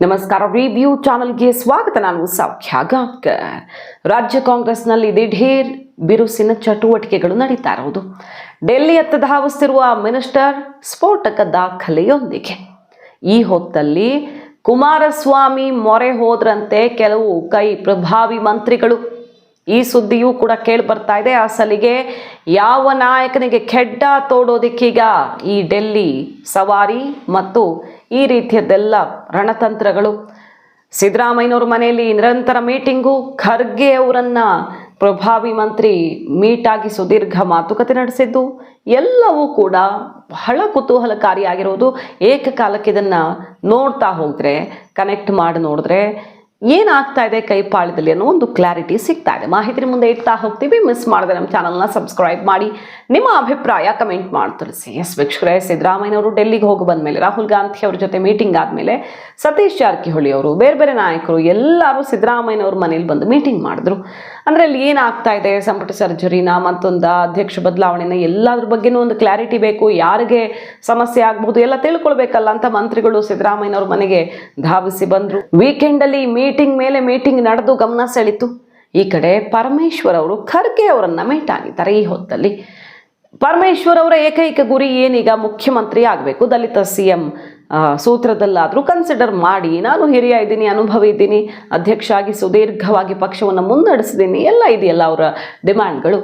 ನಮಸ್ಕಾರ. ರಿವ್ಯೂ ಚಾನಲ್ಗೆ ಸ್ವಾಗತ. ನಾನು ಸೌಖ್ಯ ಗಾಂವ್ಕರ್ ರಾಜ್ಯ ಕಾಂಗ್ರೆಸ್ನಲ್ಲಿ ದಿಢೀರ್ ಬಿರುಸಿನ ಚಟುವಟಿಕೆಗಳು ನಡೀತಾ ಇರುವುದು. ಡೆಲ್ಲಿಯತ್ತ ಧಾವಿಸ್ತಿರುವ ಮಿನಿಸ್ಟರ್ ಸ್ಫೋಟಕ ದಾಖಲೆಯೊಂದಿಗೆ. ಈ ಹೊತ್ತಲ್ಲಿ ಕುಮಾರಸ್ವಾಮಿ ಮೊರೆ ಹೋದ್ರಂತೆ ಕೆಲವು ಕೈ ಪ್ರಭಾವಿ ಮಂತ್ರಿಗಳು ಈ ಸುದ್ದಿಯೂ ಕೂಡ ಕೇಳಿ ಬರ್ತಾ ಇದೆ. ಅಸಲಿಗೆ ಯಾವ ನಾಯಕನಿಗೆ ಖೆಡ್ಡ ತೋಡೋದಿಕ್ಕೀಗ ಈ ಡೆಲ್ಲಿ ಸವಾರಿ ಮತ್ತು ಈ ರೀತಿಯದ್ದೆಲ್ಲ ರಣತಂತ್ರಗಳು. ಸಿದ್ದರಾಮಯ್ಯನವ್ರ ಮನೆಯಲ್ಲಿ ನಿರಂತರ ಮೀಟಿಂಗು. ಖರ್ಗೆ ಅವರನ್ನ ಪ್ರಭಾವಿ ಮಂತ್ರಿ ಮೀಟ್ ಆಗಿ ಸುದೀರ್ಘ ಮಾತುಕತೆ ನಡೆಸಿದ್ದು. ಎಲ್ಲವೂ ಕೂಡ ಬಹಳ ಕುತೂಹಲಕಾರಿಯಾಗಿರೋದು. ಏಕಕಾಲಕ್ಕೆ ಇದನ್ನು ನೋಡ್ತಾ ಹೋದರೆ ಕನೆಕ್ಟ್ ಮಾಡಿ ನೋಡಿದ್ರೆ ಏನಾಗ್ತಾ ಇದೆ ಕೈಪಾಳದಲ್ಲಿ ಅನ್ನೋ ಒಂದು ಕ್ಲಾರಿಟಿ ಸಿಗ್ತಾ ಇದೆ. ಮಾಹಿತಿ ಮುಂದೆ ಇಡ್ತಾ ಹೋಗ್ತೀವಿ. ಮಿಸ್ ಮಾಡದೆ ನಮ್ಮ ಚಾನಲ್ನ ಸಬ್ಸ್ಕ್ರೈಬ್ ಮಾಡಿ. ನಿಮ್ಮ ಅಭಿಪ್ರಾಯ ಕಮೆಂಟ್ ಮಾಡಿ ತಿಳಿಸಿ. ಎಸ್ ವೀಕ್ಷಕರೇ, ಸಿದ್ದರಾಮಯ್ಯನವರು ಡೆಲ್ಲಿಗೆ ಹೋಗಿ ಬಂದಮೇಲೆ, ರಾಹುಲ್ ಗಾಂಧಿ ಅವ್ರ ಜೊತೆ ಮೀಟಿಂಗ್ ಆದಮೇಲೆ, ಸತೀಶ್ ಜಾರಕಿಹೊಳಿ ಅವರು, ಬೇರೆ ಬೇರೆ ನಾಯಕರು, ಎಲ್ಲರೂ ಸಿದ್ದರಾಮಯ್ಯನವ್ರ ಮನೇಲಿ ಬಂದು ಮೀಟಿಂಗ್ ಮಾಡಿದ್ರು. ಅಂದರೆ ಅಲ್ಲಿ ಏನಾಗ್ತಾ ಇದೆ? ಸಂಪುಟ ಸರ್ಜರಿನ ಮತ್ತೊಂದು ಅಧ್ಯಕ್ಷ ಬದಲಾವಣೆನ ಎಲ್ಲದ್ರ ಬಗ್ಗೆನೂ ಒಂದು ಕ್ಲಾರಿಟಿ ಬೇಕು. ಯಾರಿಗೆ ಸಮಸ್ಯೆ ಆಗ್ಬೋದು ಎಲ್ಲ ತಿಳ್ಕೊಳ್ಬೇಕಲ್ಲ ಅಂತ ಮಂತ್ರಿಗಳು ಸಿದ್ದರಾಮಯ್ಯನವ್ರ ಮನೆಗೆ ಧಾವಿಸಿ ಬಂದರು. ವೀಕೆಂಡಲ್ಲಿ ಮೀಟಿಂಗ್ ಮೇಲೆ ಮೀಟಿಂಗ್ ನಡೆದು ಗಮನ ಸೆಳೀತು ಈ ಕಡೆ ಪರಮೇಶ್ವರ್ ಅವರು ಖರ್ಗೆ ಅವರನ್ನ ಮೀಟ್ ಆಗಿದ್ದಾರೆ. ಈ ಹೊತ್ತಲ್ಲಿ ಪರಮೇಶ್ವರ್ ಅವರ ಏಕೈಕ ಗುರಿ ಏನೀಗ ಮುಖ್ಯಮಂತ್ರಿ ಆಗಬೇಕು? ದಲಿತ ಸಿ ಎಂ ಸೂತ್ರದಲ್ಲಾದರೂ ಕನ್ಸಿಡರ್ ಮಾಡಿ, ನಾನು ಹಿರಿಯ ಇದ್ದೀನಿ, ಅನುಭವ ಇದ್ದೀನಿ ಅಧ್ಯಕ್ಷ ಆಗಿ ಸುದೀರ್ಘವಾಗಿ ಪಕ್ಷವನ್ನು ಮುನ್ನಡೆಸಿದ್ದೀನಿ, ಎಲ್ಲ ಇದೆಯಲ್ಲ ಅವರ ಡಿಮ್ಯಾಂಡ್ಗಳು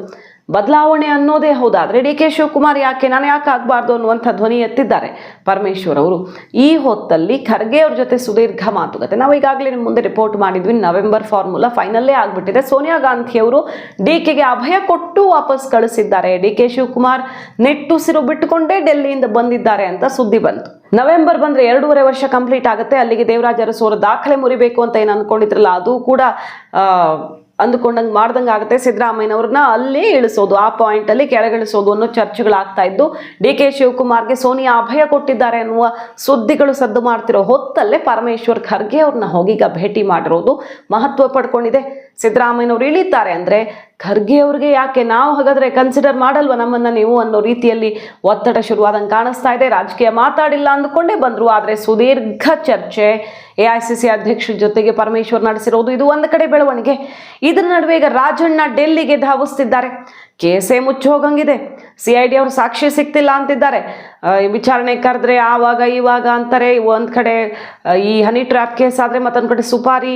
ಬದಲಾವಣೆ ಅನ್ನೋದೇ ಹೌದಾದರೆ ಡಿ ಕೆ ಶಿವಕುಮಾರ್ ಯಾಕೆ ನಾನು ಯಾಕೆ ಆಗಬಾರ್ದು ಅನ್ನುವಂಥ ಧ್ವನಿ ಎತ್ತಿದ್ದಾರೆ ಪರಮೇಶ್ವರ್ ಅವರು. ಈ ಹೊತ್ತಲ್ಲಿ ಖರ್ಗೆ ಅವ್ರ ಜೊತೆ ಸುದೀರ್ಘ ಮಾತುಕತೆ. ನಾವು ಈಗಾಗಲೇ ನಿಮ್ಮ ಮುಂದೆ ರಿಪೋರ್ಟ್ ಮಾಡಿದ್ವಿ ನವೆಂಬರ್ ಫಾರ್ಮುಲಾ ಫೈನಲ್ಲೇ ಆಗಿಬಿಟ್ಟಿದೆ. ಸೋನಿಯಾ ಗಾಂಧಿ ಅವರು ಡಿ ಕೆಗೆ ಅಭಯ ಕೊಟ್ಟು ವಾಪಸ್ ಕಳಿಸಿದ್ದಾರೆ. ಡಿ ಕೆ ಶಿವಕುಮಾರ್ ನೆಟ್ಟುಸಿರು ಬಿಟ್ಟುಕೊಂಡೇ ಡೆಲ್ಲಿಯಿಂದ ಬಂದಿದ್ದಾರೆ ಅಂತ ಸುದ್ದಿ ಬಂತು. ನವೆಂಬರ್ ಬಂದರೆ ಎರಡೂವರೆ ವರ್ಷ ಕಂಪ್ಲೀಟ್ ಆಗುತ್ತೆ. ಅಲ್ಲಿಗೆ ದೇವರಾಜ ಅರಸು ದಾಖಲೆ ಮುರಿಬೇಕು ಅಂತ ಏನು ಅಂದ್ಕೊಂಡಿದ್ರಲ್ಲ ಅದು ಕೂಡ ಅಂದುಕೊಂಡಂಗೆ ಮಾಡ್ದಂಗೆ ಆಗುತ್ತೆ. ಸಿದ್ದರಾಮಯ್ಯನವ್ರನ್ನ ಅಲ್ಲೇ ಇಳಿಸೋದು, ಆ ಪಾಯಿಂಟಲ್ಲಿ ಕೆಳಗಿಳಿಸೋದು ಅನ್ನೋ ಚರ್ಚೆಗಳಾಗ್ತಾ ಇದ್ದು, ಡಿ ಕೆ ಶಿವಕುಮಾರ್ಗೆ ಸೋನಿಯಾ ಅಭಯ ಕೊಟ್ಟಿದ್ದಾರೆ ಅನ್ನುವ ಸುದ್ದಿಗಳು ಸದ್ದು ಮಾಡ್ತಿರೋ ಹೊತ್ತಲ್ಲೇ ಪರಮೇಶ್ವರ್ ಖರ್ಗೆ ಅವ್ರನ್ನ ಹೋಗಿಗ ಭೇಟಿ ಮಾಡಿರೋದು ಮಹತ್ವ ಪಡ್ಕೊಂಡಿದೆ. ಸಿದ್ದರಾಮಯ್ಯನವ್ರು ಇಳಿತಾರೆ ಅಂದರೆ ಖರ್ಗೆ ಅವ್ರಿಗೆ ಯಾಕೆ? ನಾವು ಹಾಗಾದರೆ ಕನ್ಸಿಡರ್ ಮಾಡಲ್ವ ನಮ್ಮನ್ನು ನೀವು ಅನ್ನೋ ರೀತಿಯಲ್ಲಿ ಒತ್ತಡ ಶುರುವಾದಂಗೆ ಕಾಣಿಸ್ತಾ ಇದೆ. ರಾಜಕೀಯ ಮಾತಾಡಿಲ್ಲ ಅಂದ್ಕೊಂಡೇ ಬಂದರು. ಆದರೆ ಸುದೀರ್ಘ ಚರ್ಚೆ ಎ ಐ ಅಧ್ಯಕ್ಷರ ಜೊತೆಗೆ ಪರಮೇಶ್ವರ್ ನಡೆಸಿರೋದು. ಇದು ಒಂದು ಕಡೆ ಬೆಳವಣಿಗೆ. ಇದರ ನಡುವೆ ಈಗ ರಾಜಣ್ಣ ಡೆಲ್ಲಿಗೆ ಧಾವಿಸ್ತಿದ್ದಾರೆ. ಕೇಸೇ ಮುಚ್ಚಿ ಹೋಗಂಗಿದೆ. ಸಿ ಐ ಡಿ ಅವರು ಸಾಕ್ಷಿ ಸಿಗ್ತಿಲ್ಲ ಅಂತಿದ್ದಾರೆ. ವಿಚಾರಣೆ ಕರೆದ್ರೆ ಆವಾಗ ಇವಾಗ ಅಂತಾರೆ, ಒಂದು ಕಡೆ ಈ ಹನಿ ಟ್ರ್ಯಾಪ್ ಕೇಸ್ ಆದರೆ ಮತ್ತೊಂದು ಕಡೆ ಸುಪಾರಿ,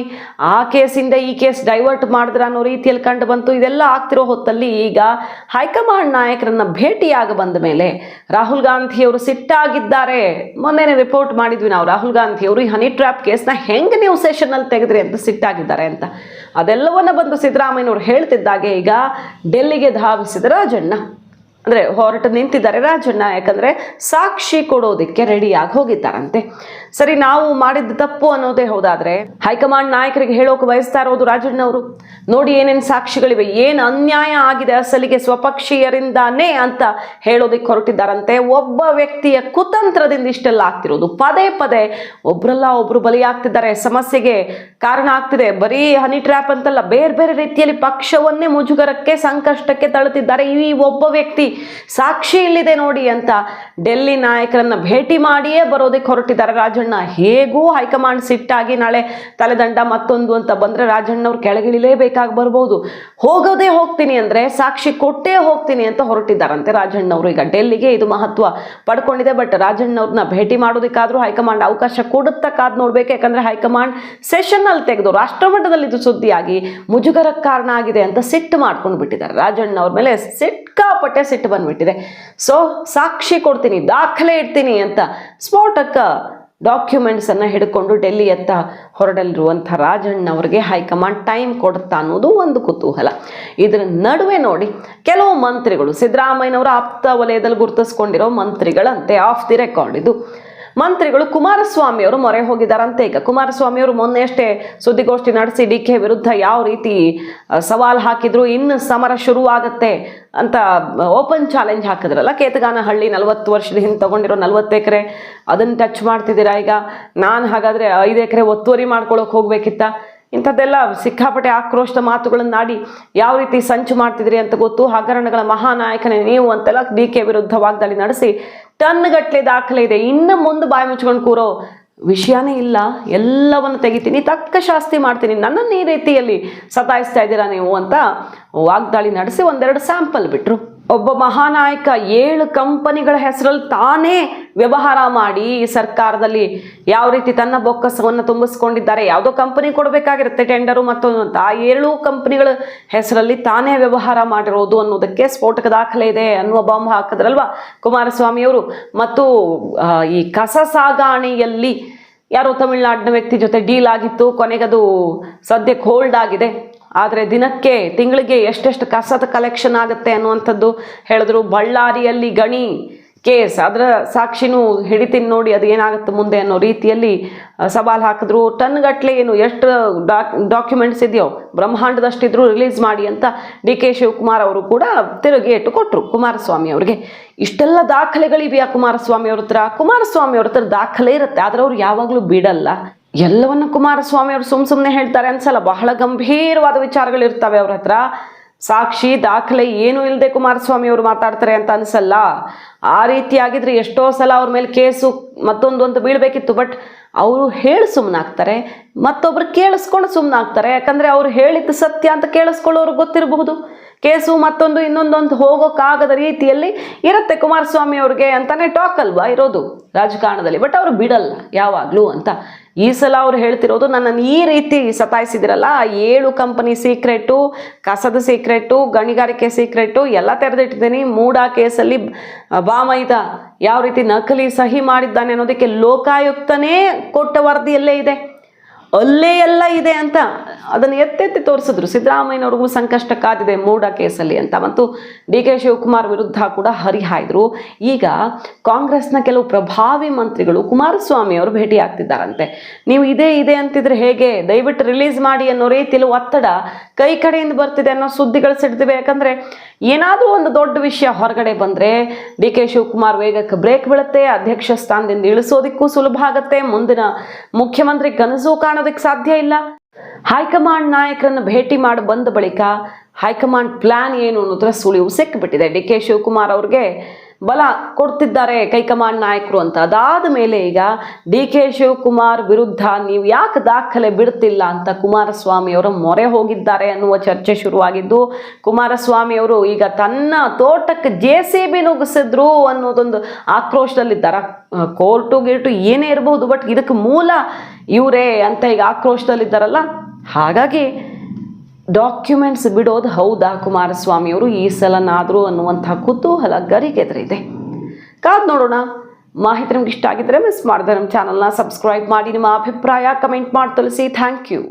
ಆ ಕೇಸಿಂದ ಈ ಕೇಸ್ ಡೈವರ್ಟ್ ಮಾಡಿದ್ರ ಅನ್ನೋ ರೀತಿಯಲ್ಲಿ ಕಂಡು ಬಂತು. ಇದೆಲ್ಲ ಆಗ್ತಿರೋ ಹೊತ್ತಲ್ಲಿ ಈಗ ಹೈಕಮಾಂಡ್ ನಾಯಕರನ್ನ ಭೇಟಿಯಾಗ ಬಂದ ಮೇಲೆ ರಾಹುಲ್ ಗಾಂಧಿ ಅವರು ಸಿಟ್ಟಾಗಿದ್ದಾರೆ. ಮೊನ್ನೆನೇ ರಿಪೋರ್ಟ್ ಮಾಡಿದ್ವಿ ನಾವು, ರಾಹುಲ್ ಗಾಂಧಿ ಅವರು ಈ ಹನಿ ಟ್ರ್ಯಾಪ್ ಕೇಸ್ನ ಹೆಂಗೆ ನೀವು ಸೆಷನಲ್ಲಿ ತೆಗೆದ್ರಿ ಅಂತ ಸಿಟ್ಟಾಗಿದ್ದಾರೆ ಅಂತ. ಅದೆಲ್ಲವನ್ನ ಬಂದು ಸಿದ್ದರಾಮಯ್ಯನವರು ಹೇಳ್ತಿದ್ದಾಗೆ ಈಗ ಡೆಲ್ಲಿಗೆ ಧಾವಿಸಿದ ರಾಜಣ್ಣ. ಅಂದರೆ ಹೊರಟು ನಿಂತಿದ್ದಾರೆ ರಾಜಣ್ಣ ಯಾಕಂದರೆ ಸಾಕ್ಷಿ ಕೊಡೋದಕ್ಕೆ ರೆಡಿಯಾಗಿ ಹೋಗಿದ್ದಾರಂತೆ. ಸರಿ, ನಾವು ಮಾಡಿದ ತಪ್ಪು ಅನ್ನೋದೇ ಹೌದಾದ್ರೆ ಹೈಕಮಾಂಡ್ ನಾಯಕರಿಗೆ ಹೇಳೋಕೆ ಬಯಸ್ತಾ ಇರೋದು ರಾಜಣ್ಣ ಅವರು ನೋಡಿ ಏನೇನು ಸಾಕ್ಷಿಗಳಿವೆ, ಏನು ಅನ್ಯಾಯ ಆಗಿದೆ ಅಸಲಿಗೆ ಸ್ವಪಕ್ಷೀಯರಿಂದಾನೇ ಅಂತ ಹೇಳೋದಕ್ಕೆ ಹೊರಟಿದ್ದಾರಂತೆ. ಒಬ್ಬ ವ್ಯಕ್ತಿಯ ಕುತಂತ್ರದಿಂದ ಇಷ್ಟೆಲ್ಲ ಆಗ್ತಿರೋದು. ಪದೇ ಪದೇ ಒಬ್ರಲ್ಲ ಒಬ್ರು ಬಲಿಯಾಗ್ತಿದ್ದಾರೆ. ಸಮಸ್ಯೆಗೆ ಕಾರಣ ಆಗ್ತಿದೆ. ಬರೀ ಹನಿ ಟ್ರ್ಯಾಪ್ ಅಂತಲ್ಲ, ಬೇರೆ ಬೇರೆ ರೀತಿಯಲ್ಲಿ ಪಕ್ಷವನ್ನೇ ಮುಜುಗರಕ್ಕೆ, ಸಂಕಷ್ಟಕ್ಕೆ ತಳ್ಳುತ್ತಿದ್ದಾರೆ ಈ ಒಬ್ಬ ವ್ಯಕ್ತಿ. ಸಾಕ್ಷಿ ಇಲ್ಲಿದೆ ನೋಡಿ ಅಂತ ಡೆಲ್ಲಿ ನಾಯಕರನ್ನ ಭೇಟಿ ಮಾಡಿಯೇ ಬರೋದಕ್ಕೆ ಹೊರಟಿದ್ದಾರೆ. ರಾಜಣ್ಣ ಹೇಗೂ ಹೈಕಮಾಂಡ್ ಸಿಟ್ಟಾಗಿ ನಾಳೆ ತಲೆದಂಡ ಮತ್ತೊಂದು ಅಂತ ಬಂದ್ರೆ ರಾಜಣ್ಣವ್ರು ಕೆಳಗಿಳಿಲೇಬೇಕಾಗಿ ಬರ್ಬೋದು. ಹೋಗೋದೇ ಹೋಗ್ತೀನಿ ಅಂದ್ರೆ ಸಾಕ್ಷಿ ಕೊಟ್ಟೇ ಹೋಗ್ತೀನಿ ಅಂತ ಹೊರಟಿದ್ದಾರಂತೆ ರಾಜಣ್ಣವರು ಈಗ ಡೆಲ್ಲಿಗೆ ಇದು ಮಹತ್ವ ಪಡ್ಕೊಂಡಿದೆ, ಬಟ್ ರಾಜಣ್ಣವ್ರನ್ನ ಭೇಟಿ ಮಾಡೋದಕ್ಕಾದ್ರೂ ಹೈಕಮಾಂಡ್ ಅವಕಾಶ ಕೊಡುತ್ತಕ್ಕಾದ್ ನೋಡ್ಬೇಕು. ಯಾಕಂದ್ರೆ ಹೈಕಮಾಂಡ್ ಸೆಷನ್ ಅಲ್ಲಿ ತೆಗೆದು ರಾಷ್ಟ್ರಮಟ್ಟದಲ್ಲಿ ಇದು ಸುದ್ದಿಯಾಗಿ ಮುಜುಗರಕ್ಕೆ ಕಾರಣ ಆಗಿದೆ ಅಂತ ಸಿಟ್ಟು ಮಾಡ್ಕೊಂಡು ಬಿಟ್ಟಿದ್ದಾರೆ ರಾಜಣ್ಣ ಅವ್ರ ಮೇಲೆ ಸಿಕ್ಕಾಪಟ್ಟೆ ಸಿಟ್ಟು ಬಂದ್ಬಿಟ್ಟಿದೆ. ಸೊ ಸಾಕ್ಷಿ ಕೊಡ್ತೀನಿ, ದಾಖಲೆ ಇಡ್ತೀನಿ ಅಂತ ಸ್ಫೋಟಕ ಡಾಕ್ಯುಮೆಂಟ್ಸ್ ಅನ್ನ ಹಿಡ್ಕೊಂಡು ಡೆಲ್ಲಿಯತ್ತ ಹೊರಡಲಿರುವಂಥ ರಾಜಣ್ಣ ಅವರಿಗೆ ಹೈಕಮಾಂಡ್ ಟೈಮ್ ಕೊಡುತ್ತಾ ಅನ್ನೋದು ಒಂದು ಕುತೂಹಲ. ಇದರ ನಡುವೆ ನೋಡಿ, ಕೆಲವು ಮಂತ್ರಿಗಳು ಸಿದ್ದರಾಮಯ್ಯನವರ ಆಪ್ತ ವಲಯದಲ್ಲಿ ಗುರುತಿಸ್ಕೊಂಡಿರೋ ಮಂತ್ರಿಗಳಂತೆ ಆಫ್ ದಿ ರೆಕಾರ್ಡ್ ಇದು. ಮಂತ್ರಿಗಳು ಕುಮಾರಸ್ವಾಮಿ ಅವರು ಮೊರೆ ಹೋಗಿದ್ದಾರಂತೆ. ಈಗ ಕುಮಾರಸ್ವಾಮಿ ಅವರು ಮೊನ್ನೆ ಅಷ್ಟೇ ಸುದ್ದಿಗೋಷ್ಠಿ ನಡೆಸಿ ಡಿ ಕೆ ವಿರುದ್ಧ ಯಾವ ರೀತಿ ಸವಾಲು ಹಾಕಿದ್ರು, ಇನ್ನು ಸಮರ ಶುರುವಾಗತ್ತೆ ಅಂತ ಓಪನ್ ಚಾಲೆಂಜ್ ಹಾಕಿದ್ರಲ್ಲ, ಕೇತಗಾನಹಳ್ಳಿ ನಲವತ್ತು ವರ್ಷದ ಹಿಂದೆ ತಗೊಂಡಿರೋ ನಲ್ವತ್ತು ಎಕರೆ, ಅದನ್ನು ಟಚ್ ಮಾಡ್ತಿದ್ದೀರಾ ಈಗ? ನಾನು ಹಾಗಾದ್ರೆ ಐದು ಎಕರೆ ಒತ್ತುವರಿ ಮಾಡ್ಕೊಳಕ್ ಹೋಗ್ಬೇಕಿತ್ತ? ಇಂಥದ್ದೆಲ್ಲ ಸಿಕ್ಕಾಪಟ್ಟೆ ಆಕ್ರೋಶದ ಮಾತುಗಳನ್ನಾಡಿ ಯಾವ ರೀತಿ ಸಂಚು ಮಾಡ್ತಿದ್ರಿ ಅಂತ ಗೊತ್ತು. ಹಗರಣಗಳ ಮಹಾನಾಯಕನೇ ನೀವು ಅಂತೆಲ್ಲ ಡಿ ಕೆ ವಿರುದ್ಧ ವಾಗ್ದಾಳಿ ನಡೆಸಿ ಟನ್ಗಟ್ಲೆ ದಾಖಲೆ ಇದೆ. ಇನ್ನು ಮುಂದೆ ಬಾಯಿ ಮುಚ್ಕೊಂಡು ಕೂರೋ ವಿಷಯನೇ ಇಲ್ಲ. ಎಲ್ಲವನ್ನು ತೆಗಿತೀನಿ, ತಕ್ಕ ಶಾಸ್ತಿ ಮಾಡ್ತೀನಿ. ನನ್ನನ್ನು ಈ ರೀತಿಯಲ್ಲಿ ಸತಾಯಿಸ್ತಾ ಇದ್ದೀರಾ ನೀವು ಅಂತ ವಾಗ್ದಾಳಿ ನಡೆಸಿ ಒಂದೆರಡು ಸ್ಯಾಂಪಲ್ ಬಿಟ್ರು. ಒಬ್ಬ ಮಹಾನಾಯಕ ಏಳು ಕಂಪನಿಗಳ ಹೆಸರಲ್ಲಿ ತಾನೇ ವ್ಯವಹಾರ ಮಾಡಿ ಈ ಸರ್ಕಾರದಲ್ಲಿ ಯಾವ ರೀತಿ ತನ್ನ ಬೊಕ್ಕಸವನ್ನು ತುಂಬಿಸ್ಕೊಂಡಿದ್ದಾರೆ, ಯಾವುದೋ ಕಂಪನಿ ಕೊಡಬೇಕಾಗಿರುತ್ತೆ ಟೆಂಡರು ಮತ್ತೊಂದು ಅಂತ ಆ ಏಳು ಕಂಪನಿಗಳ ಹೆಸರಲ್ಲಿ ತಾನೇ ವ್ಯವಹಾರ ಮಾಡಿರೋದು ಅನ್ನೋದಕ್ಕೆ ಸ್ಫೋಟಕ ದಾಖಲೆ ಇದೆ ಅನ್ನುವ ಬಾಂಬ್ ಹಾಕಿದ್ರಲ್ವಾ ಕುಮಾರಸ್ವಾಮಿಯವರು? ಮತ್ತು ಈ ಕಸ ಸಾಗಾಣೆಯಲ್ಲಿ ಯಾರೋ ತಮಿಳುನಾಡಿನ ವ್ಯಕ್ತಿ ಜೊತೆ ಡೀಲ್ ಆಗಿತ್ತು, ಕೊನೆಗದು ಸದ್ಯಕ್ಕೆ ಹೋಲ್ಡ್ ಆಗಿದೆ. ಆದರೆ ದಿನಕ್ಕೆ, ತಿಂಗಳಿಗೆ ಎಷ್ಟೆಷ್ಟು ಕಸದ ಕಲೆಕ್ಷನ್ ಆಗುತ್ತೆ ಅನ್ನುವಂಥದ್ದು ಹೇಳಿದ್ರು. ಬಳ್ಳಾರಿಯಲ್ಲಿ ಗಣಿ ಕೇಸ್, ಅದರ ಸಾಕ್ಷಿನೂ ಹಿಡಿತೀನಿ ನೋಡಿ ಅದು ಏನಾಗುತ್ತೆ ಮುಂದೆ ಅನ್ನೋ ರೀತಿಯಲ್ಲಿ ಸವಾಲು ಹಾಕಿದ್ರು. ಟನ್ಗಟ್ಲೆ ಏನು, ಎಷ್ಟು ಡಾಕ್ ಡಾಕ್ಯುಮೆಂಟ್ಸ್ ಇದೆಯೋ, ಬ್ರಹ್ಮಾಂಡದಷ್ಟಿದ್ರು ರಿಲೀಸ್ ಮಾಡಿ ಅಂತ ಡಿ ಕೆ ಶಿವಕುಮಾರ್ ಅವರು ಕೂಡ ತಿರುಗೇಟು ಕೊಟ್ಟರು ಕುಮಾರಸ್ವಾಮಿ ಅವರಿಗೆ. ಇಷ್ಟೆಲ್ಲ ದಾಖಲೆಗಳಿವೆಯಾ ಕುಮಾರಸ್ವಾಮಿ ಅವ್ರ ಹತ್ರ? ಕುಮಾರಸ್ವಾಮಿ ಅವ್ರ ಹತ್ರ ದಾಖಲೆ ಇರುತ್ತೆ, ಆದರೆ ಅವ್ರು ಯಾವಾಗಲೂ ಬಿಡಲ್ಲ. ಎಲ್ಲವನ್ನು ಕುಮಾರಸ್ವಾಮಿ ಅವರು ಸುಮ್ ಸುಮ್ಮನೆ ಹೇಳ್ತಾರೆ ಅನ್ಸಲ್ಲ, ಬಹಳ ಗಂಭೀರವಾದ ವಿಚಾರಗಳು ಇರ್ತವೆ ಅವ್ರ ಹತ್ರ. ಸಾಕ್ಷಿ, ದಾಖಲೆ ಏನು ಇಲ್ಲದೆ ಕುಮಾರಸ್ವಾಮಿ ಅವರು ಮಾತಾಡ್ತಾರೆ ಅಂತ ಅನ್ಸಲ್ಲ. ಆ ರೀತಿಯಾಗಿದ್ರೆ ಎಷ್ಟೋ ಸಲ ಅವ್ರ ಮೇಲೆ ಕೇಸು ಮತ್ತೊಂದು ಅಂತ ಬೀಳ್ಬೇಕಿತ್ತು, ಬಟ್ ಅವರು ಹೇಳಿ ಸುಮ್ಮನಾಗ್ತಾರೆ ಮತ್ತೊಬ್ರು ಕೇಳಿಸ್ಕೊಂಡು ಸುಮ್ಮನಾಗ್ತಾರೆ ಯಾಕಂದ್ರೆ ಅವ್ರು ಹೇಳಿದ್ದು ಸತ್ಯ ಅಂತ ಕೇಳಿಸ್ಕೊಳ್ಳೋರು ಗೊತ್ತಿರಬಹುದು. ಕೇಸು ಮತ್ತೊಂದು ಇನ್ನೊಂದೊಂದು ಹೋಗೋಕ್ಕಾಗದ ರೀತಿಯಲ್ಲಿ ಇರುತ್ತೆ ಕುಮಾರಸ್ವಾಮಿ ಅವ್ರಿಗೆ ಅಂತಾನೆ ಟಾಕ್ ಅಲ್ವಾ ಇರೋದು ರಾಜಕಾರಣದಲ್ಲಿ. ಬಟ್ ಅವರು ಬಿಡಲ್ಲ ಯಾವಾಗಲೂ ಅಂತ. ಈ ಸಲ ಅವ್ರು ಹೇಳ್ತಿರೋದು ನನ್ನನ್ನು ಈ ರೀತಿ ಸತಾಯಿಸಿದಿರಲ್ಲ, ಆ ಏಳು ಕಂಪನಿ ಸೀಕ್ರೆಟು ಕಸದ ಸೀಕ್ರೆಟು ಗಣಿಗಾರಿಕೆ ಸೀಕ್ರೆಟು ಎಲ್ಲ ತೆರೆದಿಟ್ಟಿದ್ದೀನಿ. ಮೂಡಾ ಕೇಸಲ್ಲಿ ಬಾಮೈದ ಯಾವ ರೀತಿ ನಕಲಿ ಸಹಿ ಮಾಡಿದ್ದಾನೆ ಅನ್ನೋದಕ್ಕೆ ಲೋಕಾಯುಕ್ತನೇ ಕೊಟ್ಟ ವರದಿಯಲ್ಲೇ ಇದೆ. ಅಲ್ಲೇ ಎಲ್ಲ ಇದೆ ಅಂತ ಅದನ್ನು ಎತ್ತೆತ್ತಿ ತೋರಿಸಿದ್ರು. ಸಿದ್ದರಾಮಯ್ಯನವ್ರಿಗೂ ಸಂಕಷ್ಟ ಕಾದಿದೆ ಮೂಡ ಕೇಸಲ್ಲಿ ಅಂತ. ಮತ್ತು ಡಿ ಕೆ ಶಿವಕುಮಾರ್ ವಿರುದ್ಧ ಕೂಡ ಹರಿಹಾಯ್ದ್ರು ಈಗ ಕಾಂಗ್ರೆಸ್ನ ಕೆಲವು ಪ್ರಭಾವಿ ಮಂತ್ರಿಗಳು ಕುಮಾರಸ್ವಾಮಿ ಅವರು ಭೇಟಿ ಆಗ್ತಿದ್ದಾರಂತೆ ನೀವು ಇದೇ ಇದೆ ಅಂತಿದ್ರೆ ಹೇಗೆ? ದಯವಿಟ್ಟು ರಿಲೀಸ್ ಮಾಡಿ ಅನ್ನೋ ರೀತಿಯಲ್ಲಿ ಒತ್ತಡ ಕೈ ಕಡೆಯಿಂದ ಬರ್ತಿದೆ ಅನ್ನೋ ಸುದ್ದಿಗಳು ಸಿಡ್ತಿವೆ ಯಾಕಂದ್ರೆ ಏನಾದರೂ ಒಂದು ದೊಡ್ಡ ವಿಷಯ ಹೊರಗಡೆ ಬಂದರೆ ಡಿ ಕೆ ಶಿವಕುಮಾರ್ ವೇಗಕ್ಕೆ ಬ್ರೇಕ್ ಬೀಳುತ್ತೆ, ಅಧ್ಯಕ್ಷ ಸ್ಥಾನದಿಂದ ಇಳಿಸೋದಕ್ಕೂ ಸುಲಭ ಆಗುತ್ತೆ, ಮುಂದಿನ ಮುಖ್ಯಮಂತ್ರಿ ಕನಸು ಕಾಣೋದಕ್ಕೆ ಸಾಧ್ಯ ಇಲ್ಲ. ಹೈಕಮಾಂಡ್ ನಾಯಕರನ್ನು ಭೇಟಿ ಮಾಡಿ ಬಂದ ಬಳಿಕ ಹೈಕಮಾಂಡ್ ಪ್ಲಾನ್ ಏನು ಅನ್ನೋದ್ರ ಸುಳಿವು ಸಿಕ್ಕಿಬಿಟ್ಟಿದೆ. ಡಿ ಕೆ ಶಿವಕುಮಾರ್ ಅವ್ರಿಗೆ ಬಲ ಕೊಡ್ತಿದ್ದಾರೆ ಕೈಕಮಾಂಡ್ ನಾಯಕರು ಅಂತ. ಅದಾದ ಮೇಲೆ ಈಗ ಡಿ ಕೆ ಶಿವಕುಮಾರ್ ವಿರುದ್ಧ ನೀವು ಯಾಕೆ ದಾಖಲೆ ಬಿಡ್ತಿಲ್ಲ ಅಂತ ಕುಮಾರಸ್ವಾಮಿ ಅವರು ಮೊರೆ ಹೋಗಿದ್ದಾರೆ ಅನ್ನುವ ಚರ್ಚೆ ಶುರುವಾಗಿದ್ದು, ಕುಮಾರಸ್ವಾಮಿ ಅವರು ಈಗ ತನ್ನ ತೋಟಕ್ಕೆ ಜೆ ಸಿ ಬಿ ನುಗ್ಗಿಸಿದ್ರು ಅನ್ನೋದೊಂದು ಆಕ್ರೋಶದಲ್ಲಿದ್ದಾರೆ ಕೋರ್ಟು ಗೇಟು ಏನೇ ಇರಬಹುದು ಬಟ್ ಇದಕ್ಕೆ ಮೂಲ ಇವರೇ ಅಂತ ಈಗ ಆಕ್ರೋಶದಲ್ಲಿದ್ದಾರಲ್ಲ? ಹಾಗಾಗಿ ಡಾಕ್ಯುಮೆಂಟ್ಸ್ ಬಿಡೋದು ಹೌದಾ ಕುಮಾರಸ್ವಾಮಿ ಅವರು ಈ ಸಲನಾದರೂ ಅನ್ನುವಂಥ ಕುತೂಹಲ ಗರಿಗೆದರಿದೆ. ಕಾದ್ ನೋಡೋಣ. ಮಾಹಿತಿ ನಿಮ್ಗೆ ಇಷ್ಟ ಆಗಿದ್ರೆ ಮಿಸ್ ಮಾಡಿದ್ರೆ ನಮ್ಮ ಚಾನಲ್ನ ಸಬ್ಸ್ಕ್ರೈಬ್ ಮಾಡಿ. ನಿಮ್ಮ ಅಭಿಪ್ರಾಯ ಕಮೆಂಟ್ ಮಾಡಿ ತಿಳಿಸಿ. Thank you